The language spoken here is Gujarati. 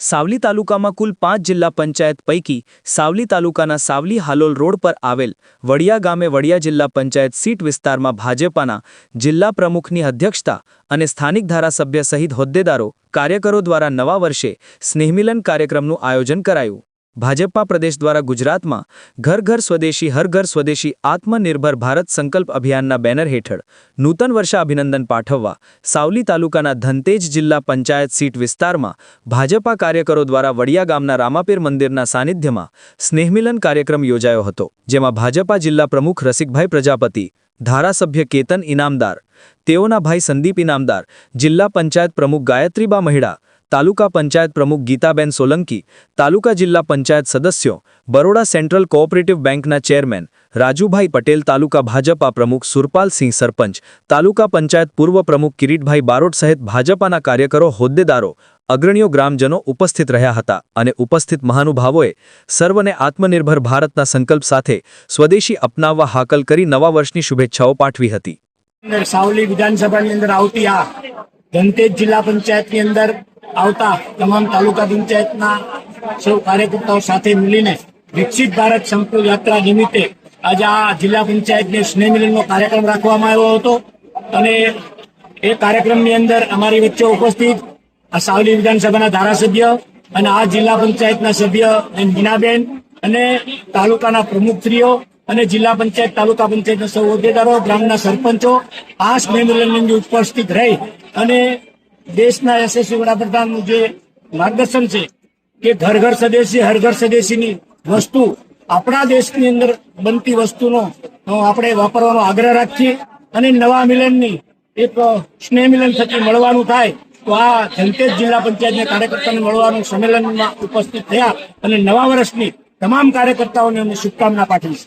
સાવલી તાલુકામાં કુલ પાંચ જિલ્લા પંચાયત પૈકી સાવલી તાલુકાના સાવલી હાલોલ રોડ પર આવેલ વડિયા ગામે વડિયા જિલ્લા પંચાયત સીટ વિસ્તારમાં ભાજપાના જિલ્લા પ્રમુખની અધ્યક્ષતા અને સ્થાનિક ધારાસભ્ય સહિત હોદ્દેદારો કાર્યકરો દ્વારા નવા વર્ષે સ્નેહમિલન કાર્યક્રમનું આયોજન કરાયું. ભાજપા પ્રદેશ દ્વારા ગુજરાતમાં ઘર ઘર સ્વદેશી, હર ઘર સ્વદેશી આત્મનિર્ભર ભારત સંકલ્પ અભિયાનના બેનર હેઠળ નૂતન વર્ષા અભિનંદન પાઠવવા સાવલી તાલુકાના ધનતેજ જિલ્લા પંચાયત સીટ વિસ્તારમાં ભાજપા કાર્યકરો દ્વારા વડિયા ગામના રામાપીર મંદિરના સાનિધ્યમાં સ્નેહમિલન કાર્યક્રમ યોજાયો હતો, જેમાં ભાજપા જિલ્લા પ્રમુખ રસિકભાઈ પ્રજાપતિ, ધારાસભ્ય કેતન ઇનામદાર, તેઓના ભાઈ સંદીપ ઇનામદાર, જિલ્લા પંચાયત પ્રમુખ ગાયત્રીબા મહિડા તાલુકા પંચાયત પ્રમુખ ગીતાબેન સોલંકી, તાલુકા જિલ્લા પંચાયત સદસ્યો, બરોડા સેન્ટ્રલ કોઓપરેટિવ બેંકના ચેરમેન, રાજુભાઈ પટેલ, તાલુકા ભાજપા પ્રમુખ સુરપાલસિંહ સરપંચ, તાલુકા પંચાયત પૂર્વ પ્રમુખ કિરીટભાઈ બારોટ સહિત ભાજપાના કાર્યકરો, હોદ્દેદારો, અગ્રણીઓ, ગ્રામજનો ઉપસ્થિત રહ્યા હતા અને ઉપસ્થિત મહાનુભાવોએ સર્વને આત્મનિર્ભર ભારતના સંકલ્પ સાથે સ્વદેશી અપનાવવા હાકલ કરી નવા વર્ષની શુભેચ્છાઓ પાઠવી હતી. સાવલી વિધાનસભાની અંદર આવતી આ ધનતેજ જિલ્લા પંચાયતની અંદર આવતા તમામ તાલુકા પંચાયતના સૌ કાર્યકર્તાઓ સાથે મળીને વિકસિત ભારત સંકુલ યાત્રા નિમિત્તે આજે આ જિલ્લા પંચાયતને સ્નેહ મિલનનો કાર્યક્રમ રાખવામાં આવ્યો હતો. અને એ કાર્યક્રમની અંદર અમારી વચ્ચે ઉપસ્થિત આ સાવલી વિધાનસભાના ધારાસભ્ય અને આ જિલ્લા પંચાયતના સભ્ય મીનાબેન અને તાલુકાના પ્રમુખશ્રીઓ અને જિલ્લા પંચાયત, તાલુકા પંચાયતના સૌ હોદ્દેદારો ગ્રામના સરપંચો આ સ્નેહ મિલનની ઉપસ્થિત રહી અને દેશના યશસ્વી વડાપ્રધાનનું જે માર્ગદર્શન છે કે ઘર ઘર સ્વદેશી, હર ઘર સ્વદેશીની વસ્તુ, આપણા દેશની અંદર બનતી વસ્તુનો આપણે વાપરવાનો આગ્રહ રાખીએ અને નવા મિલનની એક સ્નેહ મિલન થકી મળવાનું થાય, તો આ ધનતેજ જિલ્લા પંચાયતના કાર્યકર્તાને મળવાનું સંમેલનમાં ઉપસ્થિત થયા અને નવા વર્ષની તમામ કાર્યકર્તાઓને અમે શુભકામના પાઠવીશ.